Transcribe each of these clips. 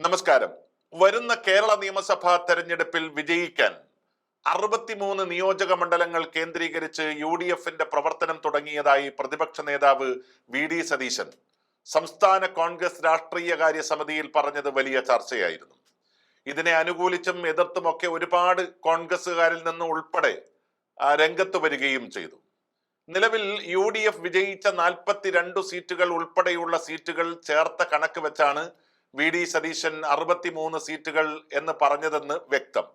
നമസ്കാരം. വരുന്ന കേരള നിയമസഭാ തെരഞ്ഞെടുപ്പിൽ വിജയിക്കാൻ അറുപത്തിമൂന്ന് നിയോജക മണ്ഡലങ്ങൾ കേന്ദ്രീകരിച്ച് യു ഡി എഫിന്റെ പ്രവർത്തനം തുടങ്ങിയതായി പ്രതിപക്ഷ നേതാവ് വി ഡി സതീശൻ. സംസ്ഥാന കോൺഗ്രസ് രാഷ്ട്രീയകാര്യ സമിതിയിൽ പറഞ്ഞത് വലിയ ചർച്ചയായിരുന്നു. ഇതിനെ അനുകൂലിച്ചും എതിർത്തുമൊക്കെ ഒരുപാട് കോൺഗ്രസുകാരിൽ നിന്ന് ഉൾപ്പെടെ രംഗത്ത് വരികയും ചെയ്തു. നിലവിൽ യു ഡി എഫ് വിജയിച്ച നാൽപ്പത്തിരണ്ടു സീറ്റുകൾ ഉൾപ്പെടെയുള്ള സീറ്റുകൾ ചേർത്ത കണക്ക് വെച്ചാണ് വി ഡി സതീശൻ അറുപത്തിമൂന്ന് സീറ്റുകൾ എന്ന് പറഞ്ഞതെന്ന് വ്യക്തം.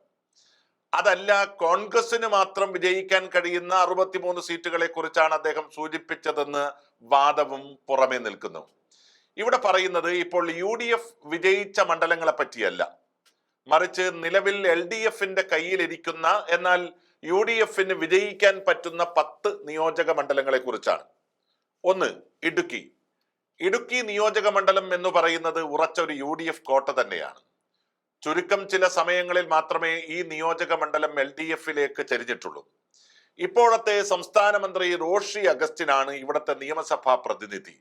അതല്ല കോൺഗ്രസിന് മാത്രം വിജയിക്കാൻ കഴിയുന്ന അറുപത്തിമൂന്ന് സീറ്റുകളെ കുറിച്ചാണ് അദ്ദേഹം സൂചിപ്പിച്ചതെന്ന് വാദവും പുറമേ നിൽക്കുന്നു. ഇവിടെ പറയുന്നത് ഇപ്പോൾ യു ഡി എഫ് വിജയിച്ച മണ്ഡലങ്ങളെ പറ്റിയല്ല. മറിച്ച് നിലവിൽ എൽ ഡി എഫിന്റെ കയ്യിലിരിക്കുന്ന എന്നാൽ യു ഡി എഫിന് വിജയിക്കാൻ പറ്റുന്ന പത്ത് നിയോജക മണ്ഡലങ്ങളെ കുറിച്ചാണ്. ഒന്ന് ഇടുക്കി. ഇടുക്കി നിയോജക മണ്ഡലം എന്ന് പറയുന്നത് ഉറച്ച ഒരു യു ഡി എഫ് കോട്ട തന്നെയാണ്. ചുരുക്കം ചില സമയങ്ങളിൽ മാത്രമേ ഈ നിയോജക മണ്ഡലം എൽ ഡി എഫിലേക്ക് ചരിഞ്ഞിട്ടുള്ളൂ. ഇപ്പോഴത്തെ സംസ്ഥാന മന്ത്രി റോഷി അഗസ്റ്റിനാണ് ഇവിടുത്തെ നിയമസഭാ പ്രതിനിധി.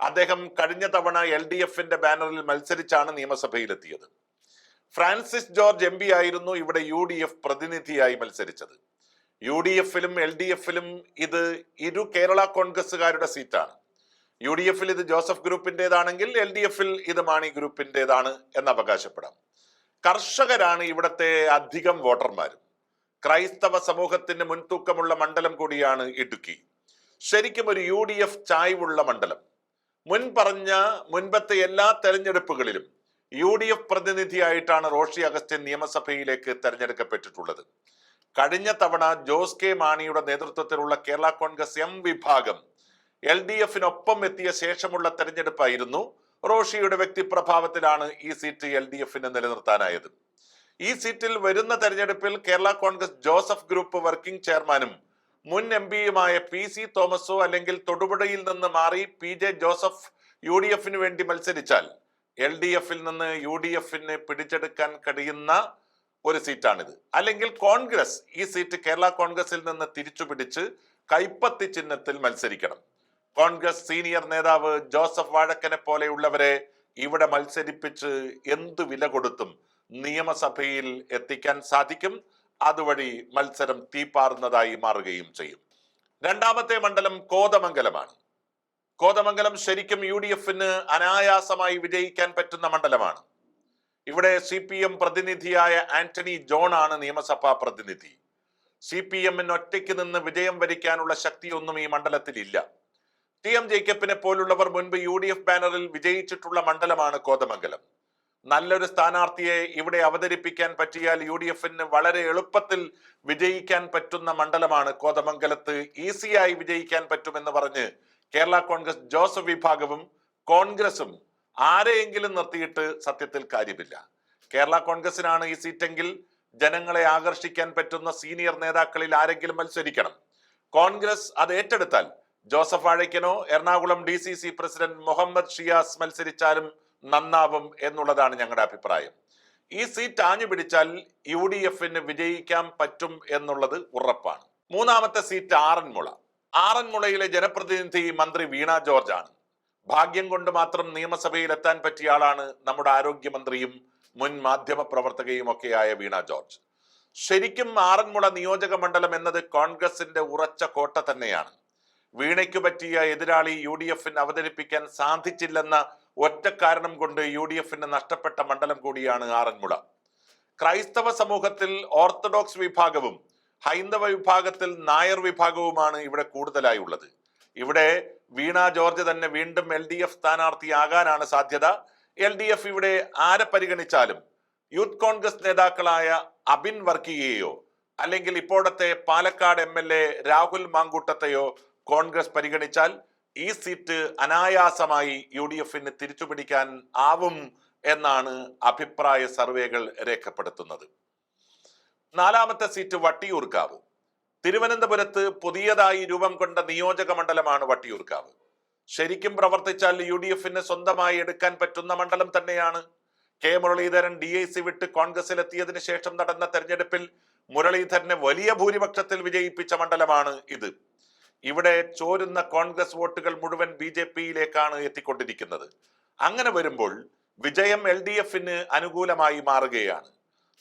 അദ്ദേഹം കഴിഞ്ഞ തവണ എൽ ഡി എഫിന്റെ ബാനറിൽ മത്സരിച്ചാണ് നിയമസഭയിലെത്തിയത്. ഫ്രാൻസിസ് ജോർജ് എം പി ആയിരുന്നു ഇവിടെ യു ഡി എഫ് പ്രതിനിധിയായി മത്സരിച്ചത്. യു ഡി എഫിലും എൽ ഡി എഫിലും ഇത് ഇരു കേരള കോൺഗ്രസ്സുകാരുടെ സീറ്റാണ്. യു ഡി എഫിൽ ഇത് ജോസഫ് ഗ്രൂപ്പിന്റെതാണെങ്കിൽ എൽ ഡി എഫിൽ ഇത് മാണി ഗ്രൂപ്പിന്റെതാണ് എന്ന് അവകാശപ്പെടാം കർഷകരാണ് ഇവിടത്തെ അധികം വോട്ടർമാരും. ക്രൈസ്തവ സമൂഹത്തിന് മുൻതൂക്കമുള്ള മണ്ഡലം കൂടിയാണ് ഇടുക്കി. ശരിക്കും ഒരു യു ഡി എഫ് ചായ്വുള്ള മണ്ഡലം. മുൻ പറഞ്ഞ മുൻപത്തെ എല്ലാ തെരഞ്ഞെടുപ്പുകളിലും യു ഡി എഫ് പ്രതിനിധിയായിട്ടാണ് റോഷി അഗസ്റ്റിൻ നിയമസഭയിലേക്ക് തെരഞ്ഞെടുക്കപ്പെട്ടിട്ടുള്ളത്. കഴിഞ്ഞ തവണ ജോസ് കെ മാണിയുടെ നേതൃത്വത്തിലുള്ള കേരള കോൺഗ്രസ് എം വിഭാഗം എൽ ഡി എഫിനൊപ്പം എത്തിയ ശേഷമുള്ള തെരഞ്ഞെടുപ്പായിരുന്നു റോഷിയുടെ വ്യക്തിപ്രഭാവത്തിലാണ് ഈ സീറ്റ് എൽ ഡി എഫിന് നിലനിർത്താനായത്. ഈ സീറ്റിൽ വരുന്ന തെരഞ്ഞെടുപ്പിൽ Kerala Congress Joseph group working ചെയർമാനും മുൻ എം പിയുമായ പി സി തോമസോ അല്ലെങ്കിൽ തൊടുപുഴയിൽ നിന്ന് മാറി P J Joseph U D എഫിന് വേണ്ടി മത്സരിച്ചാൽ എൽ ഡി എഫിൽ നിന്ന് യു ഡി എഫിന് പിടിച്ചെടുക്കാൻ കഴിയുന്ന ഒരു സീറ്റാണിത്. അല്ലെങ്കിൽ കോൺഗ്രസ് ഈ സീറ്റ് കേരള കോൺഗ്രസിൽ നിന്ന് തിരിച്ചു പിടിച്ച് കൈപ്പത്തി ചിഹ്നത്തിൽ മത്സരിക്കണം. കോൺഗ്രസ് സീനിയർ നേതാവ് ജോസഫ് വാഴക്കനെ പോലെയുള്ളവരെ ഇവിടെ മത്സരിപ്പിച്ച് എന്ത് വില കൊടുത്തും നിയമസഭയിൽ എത്തിക്കാൻ സാധിക്കും. അതുവഴി മത്സരം തീപ്പാറുന്നതായി മാറുകയും ചെയ്യും. രണ്ടാമത്തെ മണ്ഡലം കോതമംഗലമാണ്. കോതമംഗലം ശരിക്കും യു ഡി എഫിന് അനായാസമായി വിജയിക്കാൻ പറ്റുന്ന മണ്ഡലമാണ്. ഇവിടെ സി പി എം പ്രതിനിധിയായ ആന്റണി ജോൺ ആണ് നിയമസഭാ പ്രതിനിധി. സി പി എമ്മിന് ഒറ്റയ്ക്ക് നിന്ന് വിജയം വരിക്കാനുള്ള ശക്തിയൊന്നും ഈ മണ്ഡലത്തിൽ ഇല്ല ടി എം ജേക്കബിനെ പോലുള്ളവർ മുൻപ് യു ഡി എഫ് ബാനറിൽ വിജയിച്ചിട്ടുള്ള മണ്ഡലമാണ് കോതമംഗലം. നല്ലൊരു സ്ഥാനാർത്ഥിയെ ഇവിടെ അവതരിപ്പിക്കാൻ പറ്റിയാൽ യു ഡി എഫിന് വളരെ എളുപ്പത്തിൽ വിജയിക്കാൻ പറ്റുന്ന മണ്ഡലമാണ് കോതമംഗലത്ത്. ഈസിയായി വിജയിക്കാൻ പറ്റുമെന്ന് പറഞ്ഞ് കേരള കോൺഗ്രസ് ജോസഫ് വിഭാഗവും കോൺഗ്രസും ആരെയെങ്കിലും നിർത്തിയിട്ട് സത്യത്തിൽ കാര്യമില്ല. കേരള കോൺഗ്രസിനാണ് ഈ സീറ്റെങ്കിൽ ജനങ്ങളെ ആകർഷിക്കാൻ പറ്റുന്ന സീനിയർ നേതാക്കളിൽ ആരെങ്കിലും മത്സരിക്കണം. കോൺഗ്രസ് അത് ഏറ്റെടുത്താൽ Joseph ആഴയ്ക്കനോ Ernakulam D C C president Muhammad Shiyas മത്സരിച്ചാലും നന്നാവും എന്നുള്ളതാണ് ഞങ്ങളുടെ അഭിപ്രായം. ഈ സീറ്റ് ആഞ്ഞു പിടിച്ചാൽ യു ഡി എഫിന് വിജയിക്കാൻ പറ്റും എന്നുള്ളത് ഉറപ്പാണ്. മൂന്നാമത്തെ സീറ്റ് ആറന്മുള. ആറന്മുളയിലെ ജനപ്രതിനിധി മന്ത്രി വീണ ജോർജ് ആണ് ഭാഗ്യം കൊണ്ട് മാത്രം നിയമസഭയിൽ എത്താൻ പറ്റിയ ആളാണ് നമ്മുടെ ആരോഗ്യമന്ത്രിയും മുൻ മാധ്യമ പ്രവർത്തകയും ഒക്കെയായ വീണ ജോർജ്. ശരിക്കും ആറന്മുള നിയോജക മണ്ഡലം എന്നത് കോൺഗ്രസിന്റെ ഉറച്ച കോട്ട തന്നെയാണ്. വീണയ്ക്ക് പറ്റിയ എതിരാളി യു ഡി എഫിന് അവതരിപ്പിക്കാൻ സാധിച്ചില്ലെന്ന ഒറ്റ കാരണം കൊണ്ട് യു ഡി എഫിന് നഷ്ടപ്പെട്ട മണ്ഡലം കൂടിയാണ് ആറന്മുള. ക്രൈസ്തവ സമൂഹത്തിൽ ഓർത്തഡോക്സ് വിഭാഗവും ഹൈന്ദവ വിഭാഗത്തിൽ നായർ വിഭാഗവുമാണ് ഇവിടെ കൂടുതലായി ഉള്ളത് ഇവിടെ വീണ ജോർജ് തന്നെ വീണ്ടും എൽ ഡി എഫ് സ്ഥാനാർത്ഥിയാകാനാണ് സാധ്യത. എൽ ഡി എഫ് ഇവിടെ ആരെ പരിഗണിച്ചാലും യൂത്ത് കോൺഗ്രസ് നേതാക്കളായ അബിൻ വർക്കിയെയോ അല്ലെങ്കിൽ ഇപ്പോഴത്തെ Palakkad M L A Rahul മാങ്കൂട്ടത്തെയോ Congress പരിഗണിച്ചാൽ ഈ സീറ്റ് അനായാസമായി യു ഡി എഫിന് തിരിച്ചുപിടിക്കാൻ ആവും എന്നാണ് അഭിപ്രായ സർവേകൾ രേഖപ്പെടുത്തുന്നത്. നാലാമത്തെ സീറ്റ് വട്ടിയൂർക്കാവ്. തിരുവനന്തപുരത്ത് പുതിയതായി രൂപം കൊണ്ട നിയോജക മണ്ഡലമാണ് വട്ടിയൂർക്കാവ്. ശരിക്കും പ്രവർത്തിച്ചാൽ യു ഡി എഫിന് സ്വന്തമായി എടുക്കാൻ പറ്റുന്ന മണ്ഡലം തന്നെയാണ്. K. Muraleedharan D I C വിട്ട് കോൺഗ്രസിലെത്തിയതിനു ശേഷം നടന്ന തെരഞ്ഞെടുപ്പിൽ മുരളീധരനെ വലിയ ഭൂരിപക്ഷത്തിൽ വിജയിപ്പിച്ച മണ്ഡലമാണ് ഇത്. ഇവിടെ ചോരുന്ന കോൺഗ്രസ് വോട്ടുകൾ മുഴുവൻ ബി ജെ പിയിലേക്കാണ് എത്തിക്കൊണ്ടിരിക്കുന്നത്. അങ്ങനെ വരുമ്പോൾ വിജയം എൽ ഡി എഫിന് അനുകൂലമായി മാറുകയാണ്.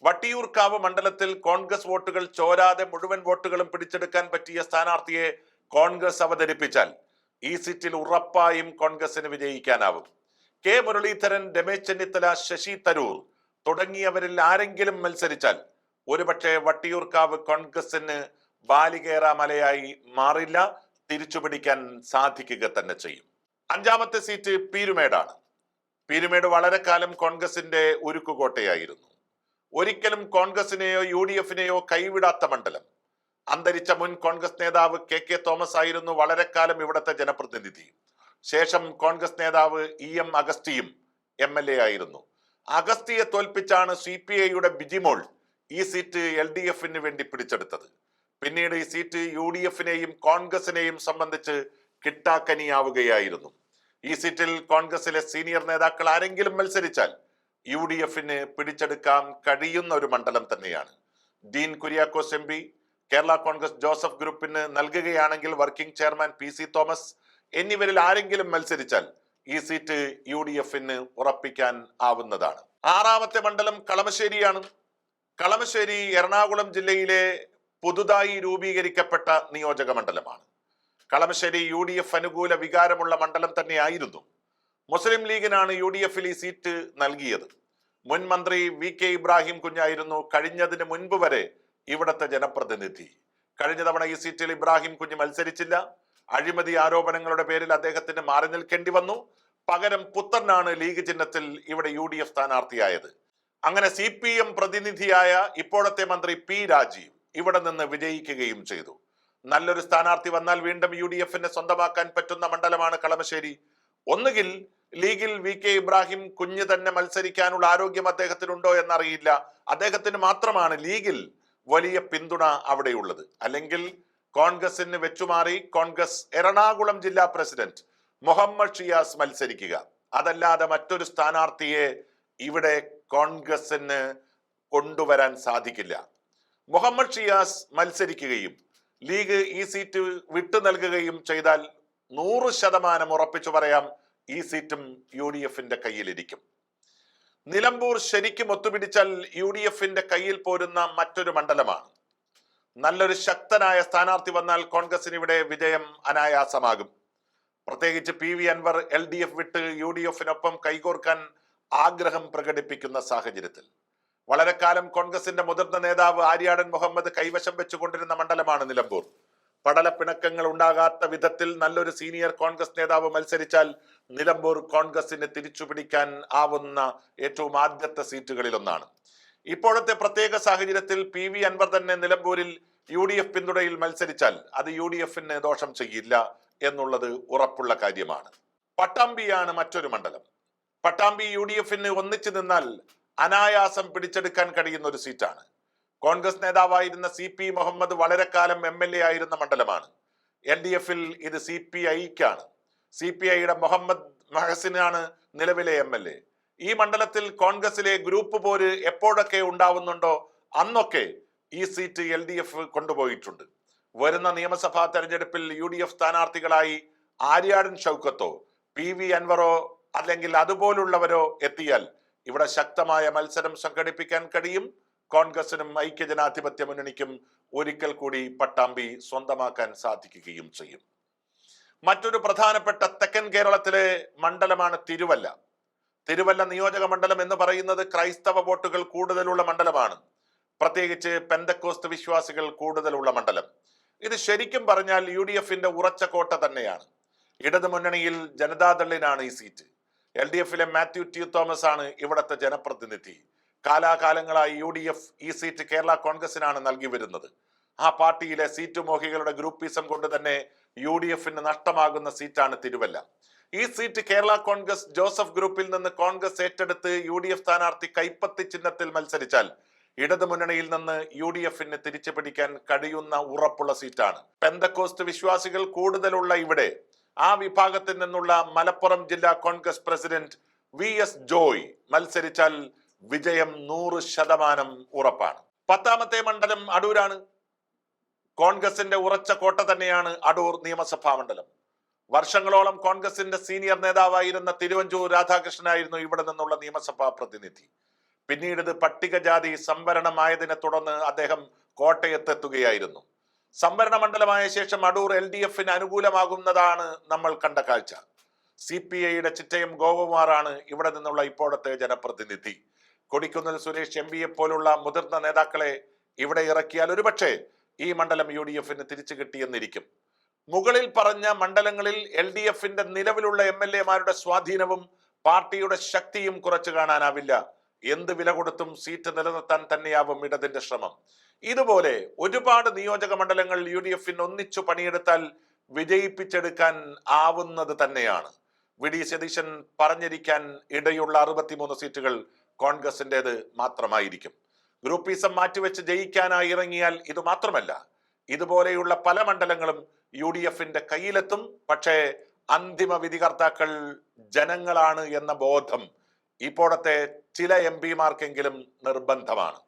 വട്ടിയൂർക്കാവ് മണ്ഡലത്തിൽ കോൺഗ്രസ് വോട്ടുകൾ ചോരാതെ മുഴുവൻ വോട്ടുകളും പിടിച്ചെടുക്കാൻ പറ്റിയ സ്ഥാനാർത്ഥിയെ കോൺഗ്രസ് അവതരിപ്പിച്ചാൽ ഈ സീറ്റിൽ ഉറപ്പായും കോൺഗ്രസിന് വിജയിക്കാനാവും. കെ മുരളീധരൻ രമേശ് ചെന്നിത്തല ശശി തരൂർ തുടങ്ങിയവരിൽ ആരെങ്കിലും മത്സരിച്ചാൽ ഒരുപക്ഷെ വട്ടിയൂർക്കാവ് കോൺഗ്രസിന് ബാലികേറ മലയായി മാറില്ല തിരിച്ചുപിടിക്കാൻ സാധിക്കുക തന്നെ ചെയ്യും. അഞ്ചാമത്തെ സീറ്റ് പീരുമേടാണ്. പീരുമേട് വളരെ കാലം കോൺഗ്രസിന്റെ ഉരുക്കുകോട്ടയായിരുന്നു. ഒരിക്കലും കോൺഗ്രസിനെയോ യു ഡി എഫിനെയോ കൈവിടാത്ത മണ്ഡലം. അന്തരിച്ച മുൻ കോൺഗ്രസ് നേതാവ് കെ കെ തോമസ് ആയിരുന്നു വളരെ കാലം ഇവിടുത്തെ ജനപ്രതിനിധി. ശേഷം കോൺഗ്രസ് നേതാവ് ഇ എം അഗസ്റ്റിയും എം എൽ എ ആയിരുന്നു. അഗസ്തിയെ തോൽപ്പിച്ചാണ് സി പി ഐയുടെ ബിജിമോൾ ഈ സീറ്റ് എൽ ഡി എഫിന് വേണ്ടി പിടിച്ചെടുത്തത്. പിന്നീട് ഈ സീറ്റ് യു ഡി എഫിനെയും കോൺഗ്രസിനെയും സംബന്ധിച്ച് കിട്ടാക്കനിയാവുകയായിരുന്നു. ഈ സീറ്റിൽ കോൺഗ്രസിലെ സീനിയർ നേതാക്കൾ ആരെങ്കിലും മത്സരിച്ചാൽ യു ഡി എഫിന് പിടിച്ചെടുക്കാൻ കഴിയുന്ന ഒരു മണ്ഡലം തന്നെയാണ്. Dean Kuriakose M P Kerala Congress Joseph ഗ്രൂപ്പിന് നൽകുകയാണെങ്കിൽ working chairman P C Thomas എന്നിവരിൽ ആരെങ്കിലും മത്സരിച്ചാൽ ഈ സീറ്റ് യു ഡി എഫിന് ഉറപ്പിക്കാൻ ആവുന്നതാണ്. ആറാമത്തെ മണ്ഡലം കളമശ്ശേരിയാണ്. കളമശ്ശേരി എറണാകുളം ജില്ലയിലെ പുതുതായി രൂപീകരിക്കപ്പെട്ട നിയോജക മണ്ഡലമാണ്. കളമശ്ശേരി യു ഡി എഫ് അനുകൂല വികാരമുള്ള മണ്ഡലം തന്നെയായിരുന്നു. മുസ്ലിം ലീഗിനാണ് യു ഡി എഫിൽ ഈ സീറ്റ് നൽകിയത്. മുൻ മന്ത്രി വി കെ ഇബ്രാഹിം കുഞ്ഞായിരുന്നു കഴിഞ്ഞതിന് മുൻപ് വരെ ഇവിടത്തെ ജനപ്രതിനിധി. കഴിഞ്ഞ തവണ ഈ സീറ്റിൽ ഇബ്രാഹിം കുഞ്ഞ് മത്സരിച്ചില്ല. അഴിമതി ആരോപണങ്ങളുടെ പേരിൽ അദ്ദേഹത്തിന് മാറി നിൽക്കേണ്ടി വന്നു. പകരം പുത്രനാണ് ലീഗ് ചിഹ്നത്തിൽ ഇവിടെ യു ഡി എഫ് സ്ഥാനാർത്ഥിയായത്. അങ്ങനെ സി പി എം പ്രതിനിധിയായ ഇപ്പോഴത്തെ മന്ത്രി പി രാജീവ് ഇവിടെ നിന്ന് വിജയിക്കുകയും ചെയ്തു. നല്ലൊരു സ്ഥാനാർത്ഥി വന്നാൽ വീണ്ടും യു ഡി എഫിനെ സ്വന്തമാക്കാൻ പറ്റുന്ന മണ്ഡലമാണ് കളമശ്ശേരി. ഒന്നുകിൽ ലീഗിൽ വി കെ ഇബ്രാഹിം കുഞ്ഞ് തന്നെ മത്സരിക്കാനുള്ള ആരോഗ്യം അദ്ദേഹത്തിനുണ്ടോ എന്നറിയില്ല. അദ്ദേഹത്തിന് മാത്രമാണ് ലീഗിൽ വലിയ പിന്തുണ അവിടെയുള്ളത്. അല്ലെങ്കിൽ കോൺഗ്രസിന് വെച്ചുമാറി കോൺഗ്രസ് എറണാകുളം ജില്ലാ പ്രസിഡന്റ് മുഹമ്മദ് ഷിയാസ് മത്സരിക്കുക. അതല്ലാതെ മറ്റൊരു സ്ഥാനാർത്ഥിയെ ഇവിടെ കോൺഗ്രസിന് കൊണ്ടുവരാൻ സാധിക്കില്ല. മുഹമ്മദ് ഷിയാസ് മത്സരിക്കുകയും ലീഗ് ഈ സീറ്റ് വിട്ടു നൽകുകയും ചെയ്താൽ നൂറ് ശതമാനം ഉറപ്പിച്ചു പറയാം ഈ സീറ്റും യു ഡി എഫിന്റെ കയ്യിലിരിക്കും. നിലമ്പൂർ ശരിക്കും ഒത്തുപിടിച്ചാൽ യു ഡി എഫിന്റെ കയ്യിൽ പോരുന്ന മറ്റൊരു മണ്ഡലമാണ്. നല്ലൊരു ശക്തനായ സ്ഥാനാർത്ഥി വന്നാൽ കോൺഗ്രസിന് ഇവിടെ വിജയം അനായാസമാകും. പ്രത്യേകിച്ച് P V Anvar L D F വിട്ട് യു ഡി എഫിനൊപ്പം കൈകോർക്കാൻ ആഗ്രഹം പ്രകടിപ്പിക്കുന്ന സാഹചര്യത്തിൽ. വളരെ കാലം കോൺഗ്രസിന്റെ മുതിർന്ന നേതാവ് ആര്യാടൻ മുഹമ്മദ് കൈവശം വെച്ചുകൊണ്ടിരുന്ന മണ്ഡലമാണ് നിലമ്പൂർ. പടലപ്പിണക്കങ്ങൾ ഉണ്ടാകാത്ത വിധത്തിൽ നല്ലൊരു സീനിയർ കോൺഗ്രസ് നേതാവ് മത്സരിച്ചാൽ നിലമ്പൂർ കോൺഗ്രസിന് തിരിച്ചുപിടിക്കാൻ ആവുന്ന ഏറ്റവും ആദ്യത്തെ സീറ്റുകളിൽ ഒന്നാണ് ഇപ്പോഴത്തെ പ്രത്യേക സാഹചര്യത്തിൽ പി വി അൻവർ തന്നെ നിലമ്പൂരിൽ യു ഡി എഫ് പിന്തുണയിൽ മത്സരിച്ചാൽ അത് യു ഡി എഫിന് ദോഷം ചെയ്യില്ല എന്നുള്ളത് ഉറപ്പുള്ള കാര്യമാണ്. പട്ടാമ്പിയാണ് മറ്റൊരു മണ്ഡലം. പട്ടാമ്പി യു ഡി എഫിന് ഒന്നിച്ചു നിന്നാൽ അനായാസം പിടിച്ചെടുക്കാൻ കഴിയുന്ന ഒരു സീറ്റാണ്. കോൺഗ്രസ് നേതാവായിരുന്ന സി പി മുഹമ്മദ് വളരെ കാലം എം എൽ എ ആയിരുന്ന മണ്ഡലമാണ്. എൽ ഡി എഫിൽ ഇത് സി പി ഐക്കാണ്. സി പി ഐയുടെ മുഹമ്മദ് മഹസിനാണ് നിലവിലെ എം എൽ എ. ഈ മണ്ഡലത്തിൽ കോൺഗ്രസിലെ ഗ്രൂപ്പ് പോര് എപ്പോഴൊക്കെ ഉണ്ടാവുന്നുണ്ടോ അന്നൊക്കെ ഈ സീറ്റ് എൽ ഡി എഫ് കൊണ്ടുപോയിട്ടുണ്ട്. വരുന്ന നിയമസഭാ തെരഞ്ഞെടുപ്പിൽ യു ഡി എഫ് സ്ഥാനാർത്ഥികളായി ആര്യാടൻ ഷൗക്കത്തോ പി വി അൻവറോ അല്ലെങ്കിൽ അതുപോലുള്ളവരോ എത്തിയാൽ ഇവിടെ ശക്തമായ മത്സരം സംഘടിപ്പിക്കാൻ കഴിയും. കോൺഗ്രസിനും ഐക്യജനാധിപത്യ മുന്നണിക്കും ഒരിക്കൽ കൂടി പട്ടാമ്പി സ്വന്തമാക്കാൻ സാധിക്കുകയും ചെയ്യും. മറ്റൊരു പ്രധാനപ്പെട്ട തെക്കൻ കേരളത്തിലെ മണ്ഡലമാണ് തിരുവല്ല. തിരുവല്ല നിയോജക മണ്ഡലം എന്ന് പറയുന്നത് ക്രൈസ്തവ വോട്ടുകൾ കൂടുതലുള്ള മണ്ഡലമാണ്. പ്രത്യേകിച്ച് പെന്തക്കോസ്ത് വിശ്വാസികൾ കൂടുതലുള്ള മണ്ഡലം. ഇത് ശരിക്കും പറഞ്ഞാൽ യു ഡി എഫിന്റെ ഉറച്ച കോട്ട തന്നെയാണ്. ഇടതു മുന്നണിയിൽ ജനതാദളിനാണ് ഈ സീറ്റ്. എൽ ഡി എഫിലെ മാത്യു ടി തോമസ് ആണ് ഇവിടത്തെ ജനപ്രതിനിധി. കാലാകാലങ്ങളായി യു ഡി എഫ് ഈ സീറ്റ് കേരള കോൺഗ്രസിനാണ് നൽകി വരുന്നത്. ആ പാർട്ടിയിലെ സീറ്റ് മോഹികളുടെ ഗ്രൂപ്പീസം കൊണ്ട് തന്നെ യു ഡി എഫിന് നഷ്ടമാകുന്ന സീറ്റാണ് തിരുവല്ല. ഈ സീറ്റ് കേരള കോൺഗ്രസ് ജോസഫ് ഗ്രൂപ്പിൽ നിന്ന് കോൺഗ്രസ് ഏറ്റെടുത്ത് യു ഡി എഫ് സ്ഥാനാർത്ഥി കൈപ്പത്തി ചിഹ്നത്തിൽ മത്സരിച്ചാൽ ഇടതു മുന്നണിയിൽ നിന്ന് യു ഡി എഫിന് തിരിച്ചു പിടിക്കാൻ കഴിയുന്ന ഉറപ്പുള്ള സീറ്റാണ്. പെന്തക്കോസ്റ്റ് വിശ്വാസികൾ കൂടുതലുള്ള ഇവിടെ ആ വിഭാഗത്തിൽ നിന്നുള്ള മലപ്പുറം ജില്ലാ Congress president V S Joy മത്സരിച്ചാൽ വിജയം നൂറ് ശതമാനം ഉറപ്പാണ്. പത്താമത്തെ മണ്ഡലം അടൂരാണ്. കോൺഗ്രസിന്റെ ഉറച്ച കോട്ട തന്നെയാണ് അടൂർ നിയമസഭാ മണ്ഡലം. വർഷങ്ങളോളം കോൺഗ്രസിന്റെ സീനിയർ നേതാവായിരുന്ന തിരുവഞ്ചൂർ രാധാകൃഷ്ണനായിരുന്നു ഇവിടെ നിന്നുള്ള നിയമസഭാ പ്രതിനിധി. പിന്നീട് ഇത് പട്ടികജാതി സംവരണമായതിനെ തുടർന്ന് അദ്ദേഹം കോട്ടയത്തെത്തുകയായിരുന്നു. സംവരണ മണ്ഡലമായ ശേഷം അടൂർ എൽ ഡി എഫിന് അനുകൂലമാകുന്നതാണ് നമ്മൾ കണ്ട കാഴ്ച. സി പി ഐയുടെ ചിറ്റയും ഗോപകുമാറാണ് ഇവിടെ നിന്നുള്ള ഇപ്പോഴത്തെ ജനപ്രതിനിധി. കൊടിക്കുന്നിൽ സുരേഷ് എം പിയെ പോലുള്ള മുതിർന്ന നേതാക്കളെ ഇവിടെ ഇറക്കിയാൽ ഒരുപക്ഷെ ഈ മണ്ഡലം യു ഡി എഫിന് തിരിച്ചു കിട്ടിയെന്നിരിക്കും. മുകളിൽ പറഞ്ഞ മണ്ഡലങ്ങളിൽ എൽ ഡി എഫിന്റെ നിലവിലുള്ള എം എൽ എമാരുടെ സ്വാധീനവും പാർട്ടിയുടെ ശക്തിയും കുറച്ചു കാണാനാവില്ല. എന്ത് വില കൊടുത്തും സീറ്റ് നിലനിർത്താൻ തന്നെയാവും ഇടതിന്റെ ശ്രമം. ഇതുപോലെ ഒരുപാട് നിയോജക മണ്ഡലങ്ങൾ യു ഡി എഫിന് ഒന്നിച്ചു പണിയെടുത്താൽ വിജയിപ്പിച്ചെടുക്കാൻ ആവുന്നത് തന്നെയാണ്. വി. ഡി. സതീശൻ പറഞ്ഞിരിക്കാൻ ഇടയുള്ള അറുപത്തിമൂന്ന് സീറ്റുകൾ കോൺഗ്രസിന്റേത് മാത്രമായിരിക്കും. ഗ്രൂപ്പീസം മാറ്റിവെച്ച് ജയിക്കാനായി ഇറങ്ങിയാൽ ഇത് മാത്രമല്ല ഇതുപോലെയുള്ള പല മണ്ഡലങ്ങളും യു ഡി എഫിന്റെ കയ്യിലെത്തും. പക്ഷേ അന്തിമ വിധികർത്താക്കൾ ജനങ്ങളാണ് എന്ന ബോധം ഇപ്പോഴത്തെ ചില എം പിമാർക്കെങ്കിലും നിർബന്ധമാണ്.